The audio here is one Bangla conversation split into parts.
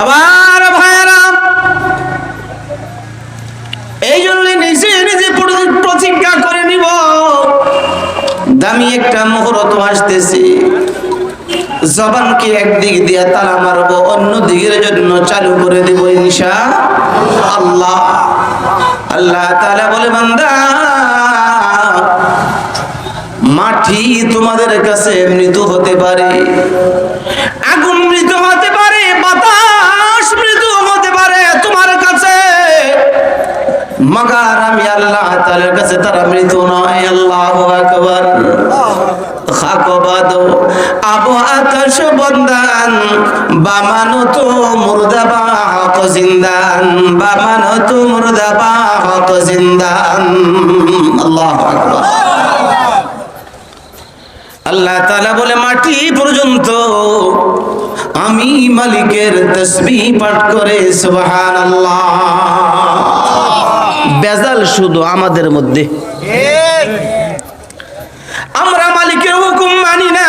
আবার ভাইয়ারা এই জন্য নিজে নিজে প্রতিজ্ঞা করে নিব। দামি একটা মুহূর্ত আসতেছে। জবানকে একদিক দিয়ে তালা মারবো অন্য দিকের জন্য চালু করে দেব ইনশা আল্লাহ। আল্লাহ তাআলা বলে, বান্দা, মাটি তোমাদের কাছে মৃদু হতে পারে। আগুন মৃদু মগার আমি আল্লাহ তাআলার কাছে তারা মৃদু নয়, আল্লাহু আকবার। খাকবাদ আবু আতাশ বন্দান, বামানো তো মুর্দাবা হক জিন্দান, বামানো তো মুর্দাবা হক জিন্দান। আল্লাহু আকবার। আল্লাহ তাআলা বলে, মাটি পর্যন্ত আমি মালিকের তসবিহ পাঠ করে, সুবহানাল্লাহ। বেজাল শুধু আমাদের মধ্যে। আমরা মালিকের হুকুম মানি না।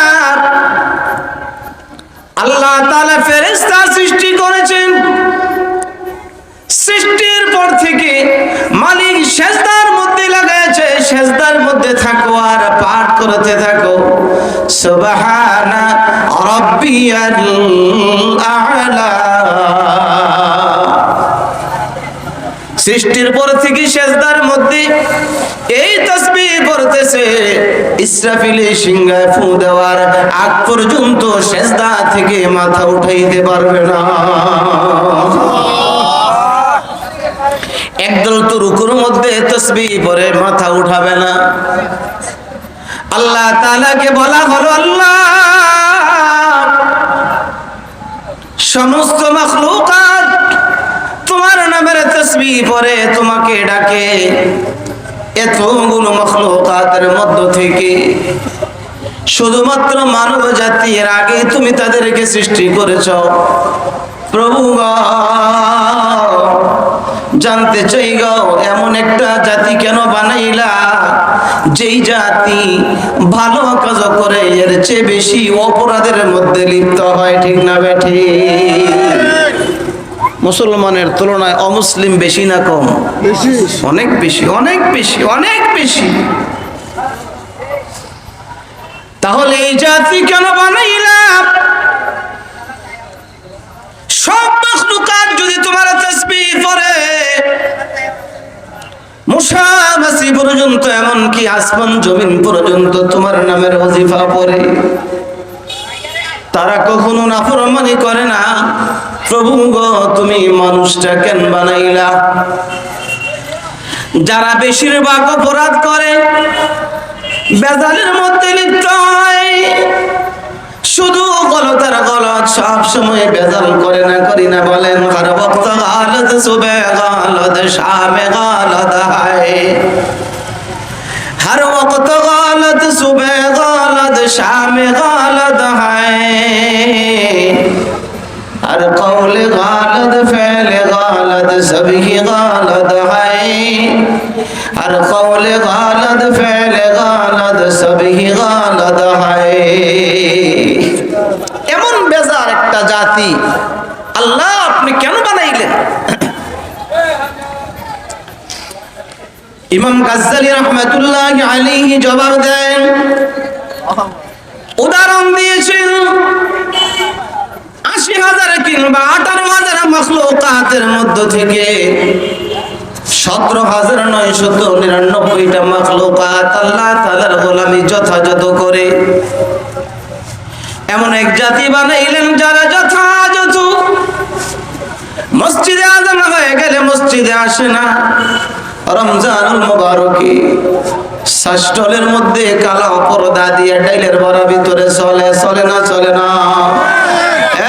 আল্লাহ তাআলা ফেরেস্তা সৃষ্টি ইসরাফিলে সিংহায় ফু দেওয়ার আগ পর্যন্ত সেজদা থেকে মাথা উঠাইতে পারবে না। একদল তো রুকুর মধ্যে তসবিহ পরে মাথা উঠাবে না। আল্লাহ তাআলাকে বলা হলো, আল্লাহ, সমস্ত মখলুকাত তোমার নামের তসবিহ পরে তোমাকে ডাকে। এতগুলো মখলুকাতের মধ্য থেকে শুধুমাত্র মানব জাতির আগে তুমি তাদেরকে সৃষ্টি করেছ। প্রভু জানতে চাই গো, এমন একটা জাতি কেন বানাইলা? যেই জাতি ভালো কাজ করে, এর চেয়ে বেশি অপরাধের মধ্যে লিপ্ত হয়, ঠিক না বেঠি মুসলমানের তুলনায় অমুসলিম বেশি না কম? অনেক বেশি অনেক বেশি অনেক বেশি। তাহলে এই জাতি কেন বানাইলাম সব মখলুকাত যদি তোমার তসবিহ করে মুসামাসি পর্যন্ত এমনকি আসমান জমিন পর্যন্ত তোমার নামের অজিফা পড়ে। তারা কখনো নাফরমানি করে না। প্রভু গো তুমি মানুষটা কেন বানাইলা। যারা বেশিরভাগ অপরাধ করে, বেজালের মধ্যে লিপ্ত শুধু গলতার গলত সব সময় বেজাল করে না, করি না বলেন কার ভক্ত গালত সুবে গালত শাবে গালত হায়। হর ভক্ত গালত সুবে গালদ শামে, গালত হায়। ہر قول غلط فعل غلط سب ہی غلط ہے ہر قول غلط فعل غلط سب ہی غلط ہے এমন বেজার একটা জাতি আল্লাহ আপনি কেন বানাইলেন? ইমাম গাজ্জালি রহমাতুল্লাহ আলী জবাব দেন, উদাহরণ দিয়েছেন মখলুকাতের মধ্য থেকে সতেরো হাজার নয়শত নিরানব্বইটা আল্লাহ গোলামি যথাযথ করে। এমন এক জাতি বানাইলেন যারা যথাযথ। মসজিদে আজান হয়ে গেলে মসজিদে আসে না। রমজানুল মুবারকে মধ্যে কালা পর্দা দিয়ে ডাইলের বড়া ভিতরে চলে চলে না চলে না।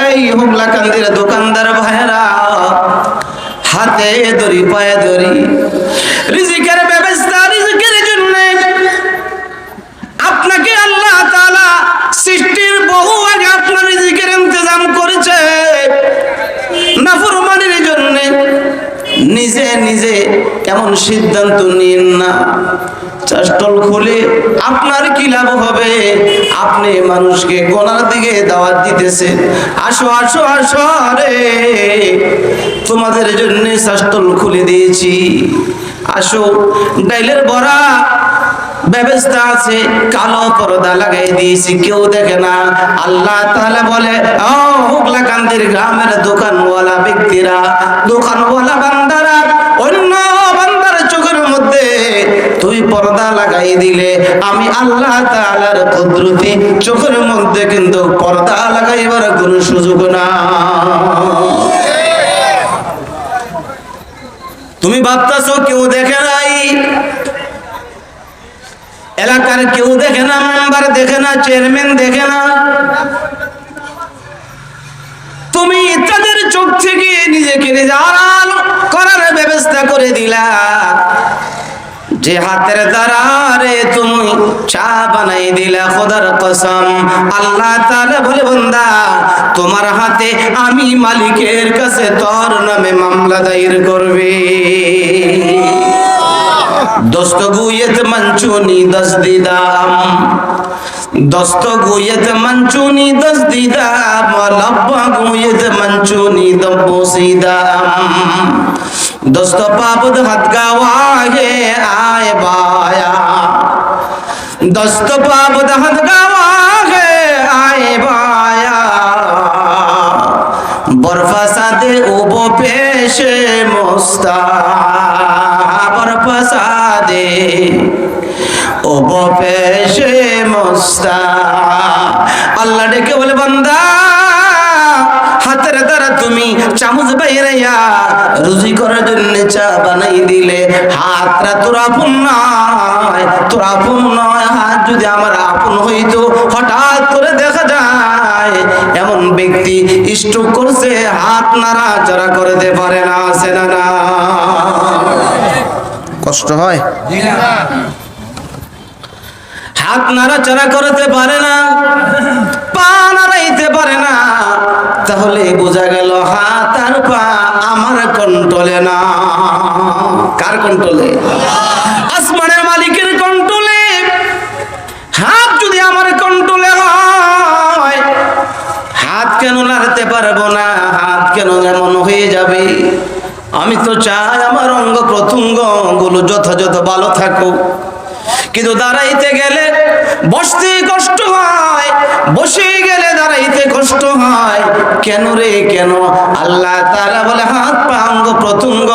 এই হুমলা কান্দির দোকানদার ভাইরা হাতে দড়ি, পায়ে দড়ি। রিজিকের ব্যবস্থা রিজিকের জন্য। আপনাকে আল্লাহ তাআলা সৃষ্টির বহু আগে আপনার রিজিকের ইন্তজাম করেছে। নাফরমানির জন্য। নিজে নিজে এমন সিদ্ধান্ত নিন না। চাষটল খুলে আপনার কি লাভ হবে? আপনি মানুষকে গোনার দিকে দাওয়াত দিতেছেন আসো আসো আসো রে তোমাদের জন্য শাস্তল খুলে দিয়েছি। আসো, ডাইলের বড়া ব্যবস্থা আছে, কালো পর্দা লাগাই দিয়েছি, কেউ দেখে না। আল্লাহ তাআলা বলে, ও, হুগলাকান্দির গ্রামের দোকানওয়ালা ব্যক্তিরা, দোকানওয়ালা বান্দারা পর্দা লাগাই দিলে আমি আল্লাহ তাআলার কুদরতি চোখের মধ্যে কিন্তু পর্দা লাগাইবার কোনো সুযোগ না। তুমি ভাবতেছো কেউ দেখে নাই, এলাকার কেউ দেখে না, মেম্বার দেখে না, চেয়ারম্যান দেখে না। তুমি তাদের চোখ থেকে নিজেকে নিজে আড়াল করার ব্যবস্থা করে দিলা। যে হাতের দ্বারা তুমি চা বানাই দিলা খোদার কসম, আল্লাহ তাআলা বলে, বান্দা, তোমার হাতে আমি মালিকের কাছে তোর নামে মামলা দায়ের করবে। দোস্ত গুয়েত মঞ্চুনি দস দিদাম, দোস্ত গুয়েত মঞ্চুনি দস দিদাম লব্বা গুয়েত মঞ্চুনি দব্বু সিদাম। দোস্ত পাবদ হাত গাওয়াগে আয় বায়া দোস্ত পাবদ হাত গাওয়াগে আয় বায়া বরফাসাদে উবো পেশে মুস্তা বরফাসাদে উবো পেশে মুস্তা আল্লাহ ডেকে বলে, বান্দা, হাতের দ্বারা তুমি চামচ বাইরাইয়া রুজি করার জন্য চা বানাই দিলে হাতটা তোর আপন নয়, তোর আপন নয়, হাত যদি আমার আপন হইতো, হঠাৎ করে দেখা যায় এমন ব্যক্তি স্ট্রোক করছে, হাত নাড়া চড়া করতে পারে না, আছে না না? কষ্ট হয়? হাত নাড়া নাড়াচাড়া করতে পারে না, পা নাড়াইতে পারে না, তাহলে বোঝা গেল হাত আর পা আমার কন্ট্রোলে না। কার কন্ট্রোলে আসমানের মালিকের কন্ট্রোলে হাত যদি আমার কন্ট্রোলে হয়, হাত কেন নাড়তে পারব না? হাত কেন এমন হয়ে যাবে? আমি তো চাই আমার অঙ্গ প্রত্যঙ্গগুলো যথাযথ ভালো থাকুক। কিন্তু দাঁড়াইতে গেলে বসতে কষ্ট হয়। বসে গেলে দাঁড়াইতে কষ্ট হয়। কেন রে, কেন? আল্লাহ তাআলা বলে, হাত পা অঙ্গ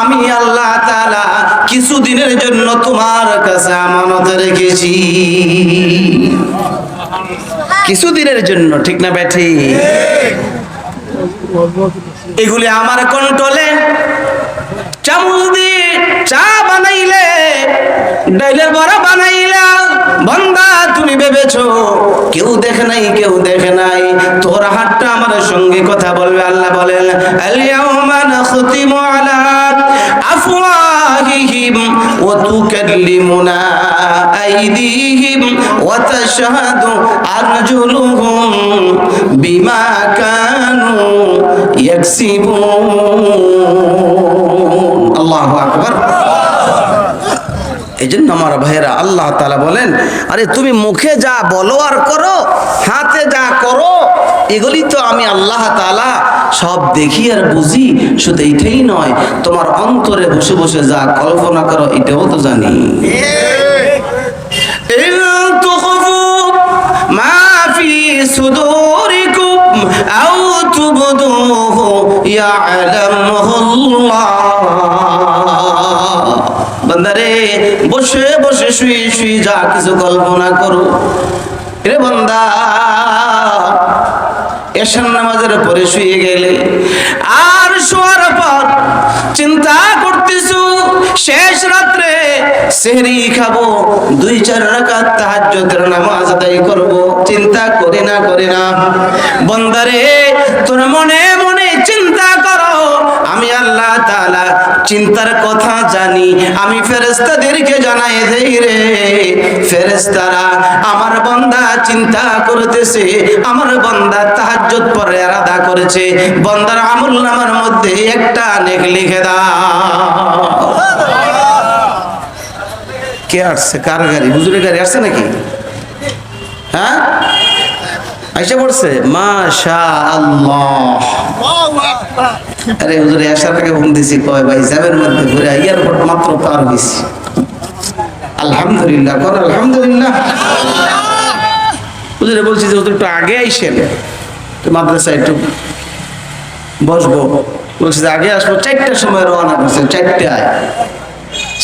আমি আল্লাহ তাআলা কিছুদিনের জন্য তোমার কাছে আমানত রেখেছি। কিছুদিনের জন্য, ঠিক না ব্যাঠি এগুলি আমার কন্ট্রোলে চামচ দিয়ে চা বানাইলে, ডাইলের বড়া বানাইলা। বন্দা, তুমি ভেবেছো, কেউ দেখে নাই, কেউ দেখে নাই। তোর হাতটা আমার সঙ্গে কথা বলবে, আল্লাহ বলেন আলিয়াউমা নাখতিমু আলা আফওয়াহিহিম ওয়া তুকাল্লিমুনা আইদিহিম ওয়া তাশহাদু আরজুলুহুম বিমা কানু ইয়াকসিবুন. আল্লাহ আকবর। এই জন্য আমার ভাইয়েরা আল্লাহ তালা বলেন, আরে তুমি মুখে যা বলো আর করো, হাতে যা করো, এগুলি তো আমি আল্লাহ তালা সব দেখি আর বুঝি, শুধু এইটাই নয়, তোমার অন্তরে বসে বসে যা কল্পনা করো, এটাও তো জানি। সুদূরিকুম আও তুবদুহু, ইয়ালামুহুল্লাহ। বান্দারে, বসে বসে শুয়ে শুয়ে যা কিছু কল্পনা করো। রে বান্দা, এশার নামাজের পরে শুয়ে গেলে আর শোয়ার পর চিন্তা করতেছো, শেষ রাত্রে সেহরি খাব, দুই, চার রাকাত তাহাজ্জুদের নামাজ আদায় করব। চিন্তা করি না করি না। বন্দারে, তোর মনে মনে চিন্তা করো। আমি আল্লাহ তাআলা চিন্তার কথা জানি। আমি ফেরেশতাদেরকে জানাই দেই রে। ফেরেশতারা আমার বান্দা চিন্তা করতেছে, আমার বান্দা তাহাজ্জুদ পরে আলাদা করেছে। বান্দার আমল নামার মধ্যে একটা নেক লিখে দাও। কে আসছে? কার গাড়ি? হুজুরের গাড়ি আসছে নাকি? হ্যাঁ? আইসা পড়ছে? আল্লাহ আগে ভাই ঘুরে এয়ারপোর্ট আলহামদুলিল্লাহ বলছি যে একটু আগে আইসেন। একটু বসবো। বলছি যে আগে আসব, চারটার সময় রওনা করছেন চারটায়।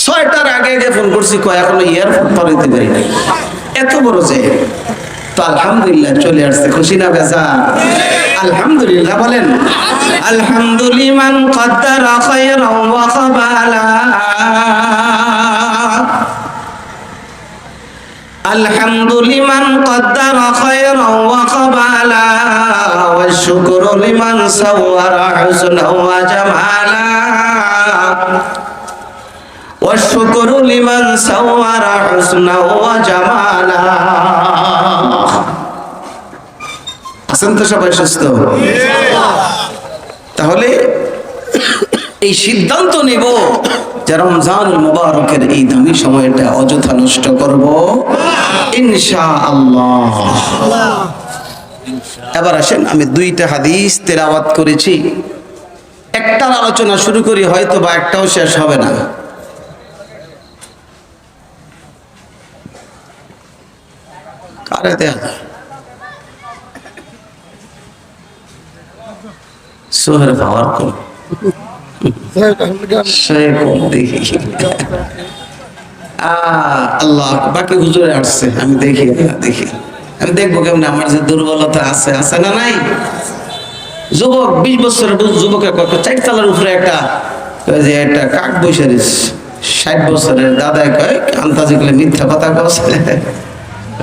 ছয়টার আগে আগে ফোন করছি, কয়, এখনও ইয়ারফোন পার হইতে পারি এত বড় যে। তো আলহামদুলিল্লাহ চলে আসছে খুশি না বেজা আলহামদুলিল্লাহ বলেন আলহামদুলিমান কদ্দারা খায়রান ওয়া খাবালা الحمد لمن قدر خيرا وقبالا والشكر لمن صور حسنا وجمالا والشكر لمن صور حسنا وجمالا আছেন তো সবাই সুস্থ। তাহলে এই সিদ্ধান্ত নিব যে রমজান মুবারকের এই দামি সময়টা অযথা নষ্ট করব। ইনশা আল্লাহ এবার আসেন, আমি দুইটা হাদিস তেলাওয়াত করেছি। একটার আলোচনা শুরু করি, হয়তো বা একটাও শেষ হবে না। কারে দেয়া সোহের পাওয়ার কম আল্লাহ বাকি হুজুরে আসছে আমি দেখি দেখি। আমি দেখব কেমন আমার যে দুর্বলতা আছে আছে না নাই? যুবক বিশ বছরের যুবকের কত? চারতলার উপরে একটা যে একটা কাক ষাট বছরের দাদাই কয় আন্তাজি মিথ্যা কথা ওই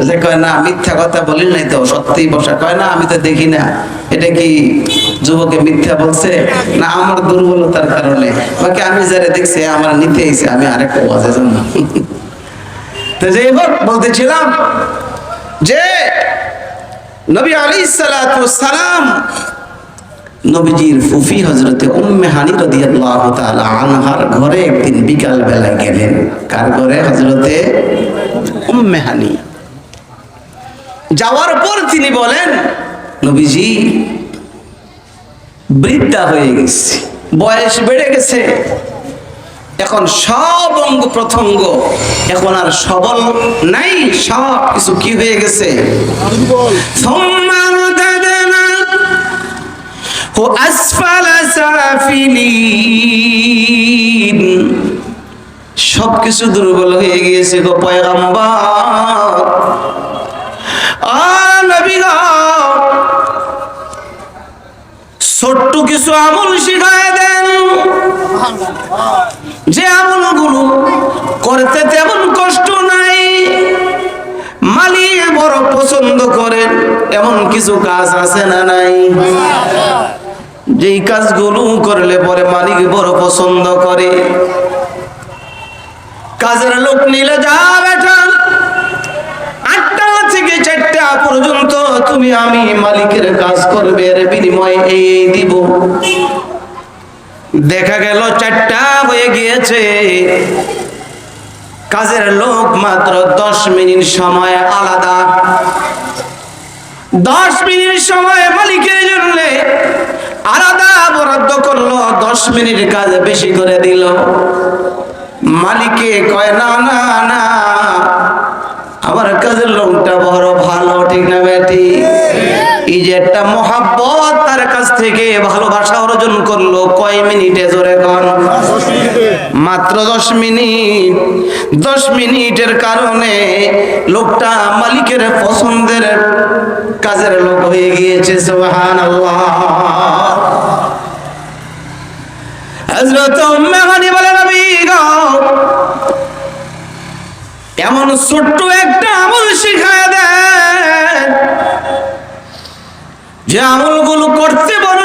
যে কয়, না, মিথ্যা কথা বলি নাই তো সত্যি বসা। কয়, না, আমি তো দেখি না। এটা কি যুবকে মিথ্যা বলছে? না, আমার দুর্বলতার কারণে। বাকি আমি যারা দেখছি আমার নিতে এসে আমি আরেকটা ওয়াজে জন্য তো হোক, বলতেছিলাম যে নবী আলী সালাম নবীজির ফুফি হজরতে উম্মে হানি রাদিয়াল্লাহু তাআলা আনহার ঘরে একদিন বিকাল বেলা গেলেন। কার ঘরে? হজরতে উম্মে হানি। যাওয়ার পর তিনি বলেন, নবীজি, বৃদ্ধা হয়ে গেছে, বয়স বেড়ে গেছে। এখন সব অঙ্গ প্রথঙ্গ এখন আর সবল নাই, সব কিছু কি হয়ে গেছে? ও সবকিছু দুর্বল হয়ে গিয়েছে গো ছোট্ট কিছু আমল শিখায় দেন। যে করতে তেমন কষ্ট নাই। মালিক বড় পছন্দ করেন, এমন কিছু কাজ আছে না নাই? যেই কাজগুলো করলে পরে মালিক বড় পছন্দ করে। কাজের লোক নিলে যা বেটা চারটা পর্যন্ত তুমি আমি মালিকের কাজ করবে, এর বিনিময়ে এই দিব। দেখা গেল চারটা হয়ে গিয়েছে। কাজের লোক মাত্র দশ মিনিট সময় আলাদা। দশ মিনিট সময় মালিকের জন্য আলাদা বরাদ্দ করল, দশ মিনিট কাজ বেশি করে দিল। মালিকে কয়, না না না অর্জন করল। কয় মিনিটে জোরে কর মাত্র দশ মিনিট। দশ মিনিটের কারণে লোকটা মালিকের পছন্দের কাজের লোক হয়ে গিয়েছে সুবহান হযরত উম্মে হানি বলে নবী গো, এমন ছোট্ট একটা আমল শিখায় দেন। যে আমলগুলো করতে বড়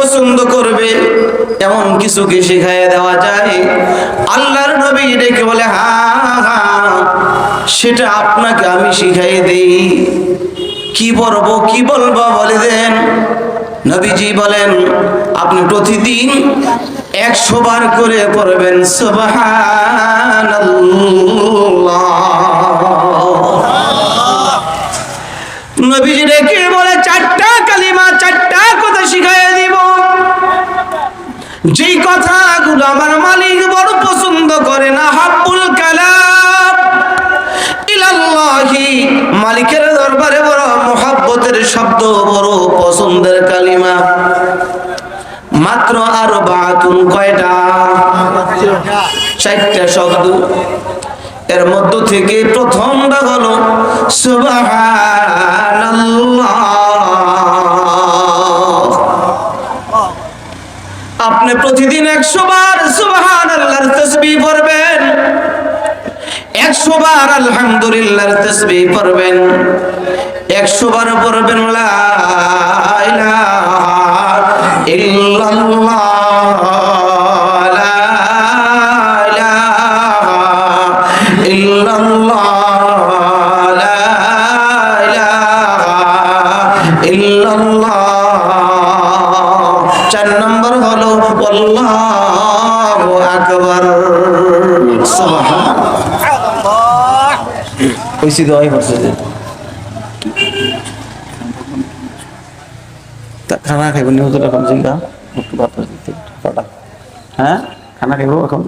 পছন্দ করবে, এমন কিছু কি দেওয়া যায়? আল্লাহর নবী ডেকে বলে, হা হা, সেটা আপনাকে আমি শিখাই দেই। কি বলব কি বলব বলে দেন। নবীজি বলেন, আপনি প্রতিদিন একশো বার করে পড়বেন নবীজি রেখে বলে চারটা শব্দ। এর মধ্য থেকে প্রথমটা হলো আপনি প্রতিদিন একশো বার সুবহান তসবি পড়বেন। একশো বার আলহামদুলিল্লাহর তসবি পড়বেন। একশো বার পড়বেন ইল্লাল্লাহ। কইছি দোয়াই করছে যে। খানা খাইব নি এখন জিঙ্গা একটু ভাত দিতে কটা হ্যাঁ? খানা খাইব এখন?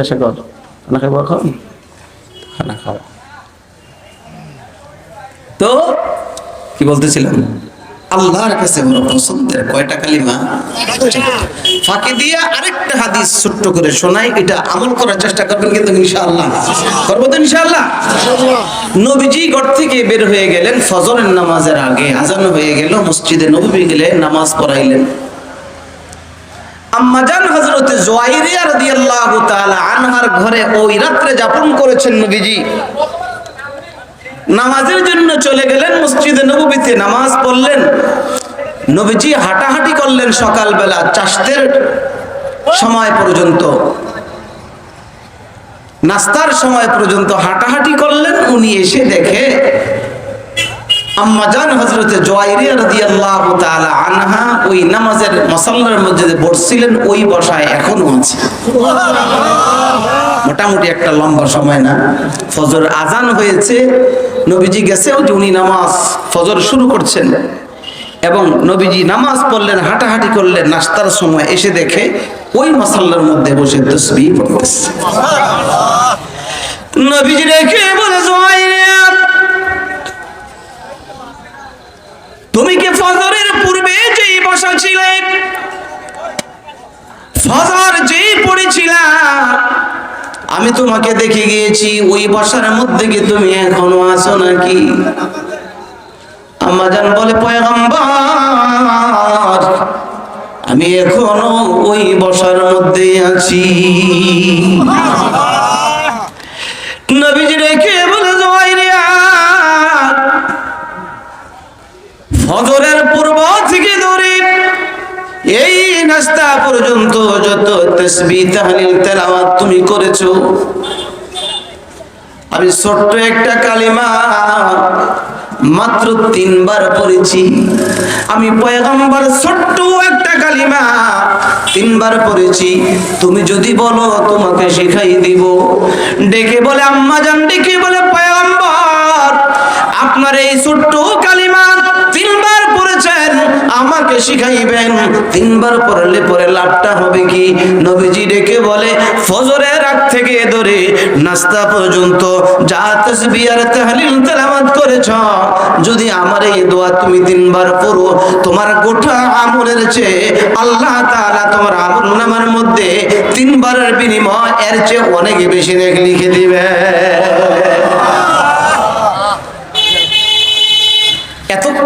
আছে, কর। খানা খাইব এখন? খানা খাও। তো, কি বলতেছিলাম? আল্লাহর কাছে বড় পছন্দের কয়টা কালিমা? ফাঁকি দিয়ে আরেকটা হাদিস ছোট্ট করে শোনাই, এটা আমল করার চেষ্টা করবেন কিন্তু ইনশাআল্লাহ। করব তো ইনশাআল্লাহ? নবীজি ঘর থেকে বের হয়ে গেলেন, ফজরের নামাজের আগে আজান হয়ে গেল, মসজিদে নবী গেলে নামাজ পড়াইলেন। আম্মাজান হযরতে জুয়াইরিয়া রাদিয়াল্লাহু তাআলা আনহার ঘরে ওই রাত্রে যাপন করেছেন নবীজি। নামাজের জন্য চলে গেলেন মসজিদে নবীতে নামাজ পড়লেন। নবীজি হাঁটাহাঁটি করলেন সকালবেলা চাষতের সময় পর্যন্ত। নাস্তার সময় পর্যন্ত হাঁটাহাঁটি করলেন উনি এসে দেখে আম্মাজান হজরতে জোয়াইরিয়া রাদিয়াল্লাহু তাআলা আনহা ওই নামাজের মসাল্লার বসছিলেন ওই বসায় এখনও আছে। মোটামুটি একটা লম্বা সময় না। ফজর আজান হয়েছে নবীজি গেছেও যে উনি নামাজ, ফজর শুরু করছেন এবং নবীজি নামাজ পড়লেন, হাঁটাহাঁটি করলেন, নাস্তার সময় এসে দেখে ওই মসাল্লার মধ্যে বসে তসবি পড়তেছে। নবীজি রেখে বলে তুমি কি ফজরের পূর্বে যেই বসা ছিলে ফজর যেই পড়েছিলা আমি তোমাকে দেখে গিয়েছি, ওই বসার মধ্যে কি তুমি এখনও আছো নাকি? আম্মাজান বলে, পয়গম্বর, আমি এখনও ওই বসার মধ্যে আছি। এই পর্যন্ত যত তসবি তাহলিল তেলাওয়াত তুমি করেছ, আমি ছোট্ট একটা কালিমা মাত্র তিনবার পড়েছি। আমি পয়গম্বর ছোট্ট একটা কালিমা তিনবার পড়েছি। তুমি যদি বলো, তোমাকে শেখাই দিব। ডেকে বলে, আম্মা জান, ডেকে বলে, পয়গম্বর, আপনার এই ছোট্ট কালিমা আমাকে শিখাইবেন। তিনবার পড়লে পরে লাভটা হবে কি? নবীজি ডেকে বলে, ফজরের রাত থেকে ধরে নাস্তা পর্যন্ত যা তসবিহ আর তাহলিল তেলাওয়াত করেছ, যদি আমার এই দোয়া তুমি তিনবার পড়ো, তোমার গোটা আমলের চেয়ে আল্লাহ তাআলা তোমার আমল নামার মধ্যে তিনবারের বিনিময় এর চেয়ে অনেক বেশি লিখে দিবে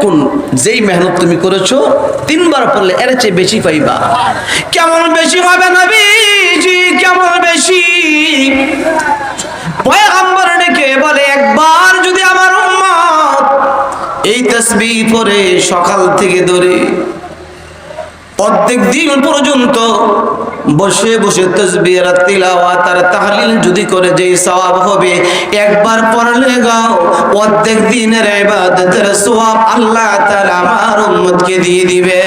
এতক্ষণ যেই মেহনত তুমি করেছ, তিনবার পড়লে এর চেয়ে বেশি পাইবা। কেমন বেশি হবে নবীজি, কেমন বেশি? পয়গম্বর ডেকে বলে, একবার যদি আমার উম্মত এই তসবিহ পরে সকাল থেকে ধরে অর্ধেক দিন পর্যন্ত বসে বসে তসবির তিলাওয়াত তাহলিল যদি করে যে সওয়াব হবে, একবার পড়লে গাও অর্ধেক দিনের ইবাদতের সওয়াব আল্লাহ তাআলা আমার উম্মতকে দিয়ে দিবে।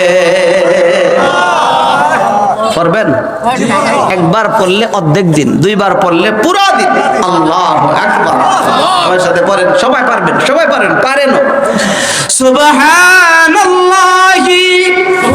করবেন একবার পড়লে অর্ধেক দিন, দুইবার পড়লে পুরো দিন। আল্লাহ একবার আমার সাথে পড়েন, সবাই পারবেন, সবাই পারেন পারেন সুবহানাল্লাহি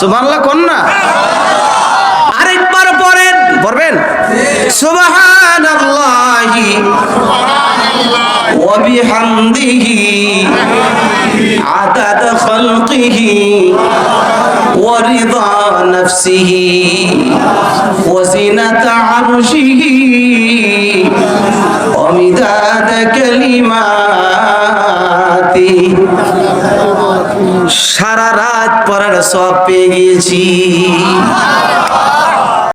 সুবহানাল্লাহ কন্যা। আরেকবার পড়েন পড়বেন? আদাদ খালকিহি ওয়া রিদা নাফসিহি ওয়া জিনাতা সারা পড়ার সব পেয়ে গেছি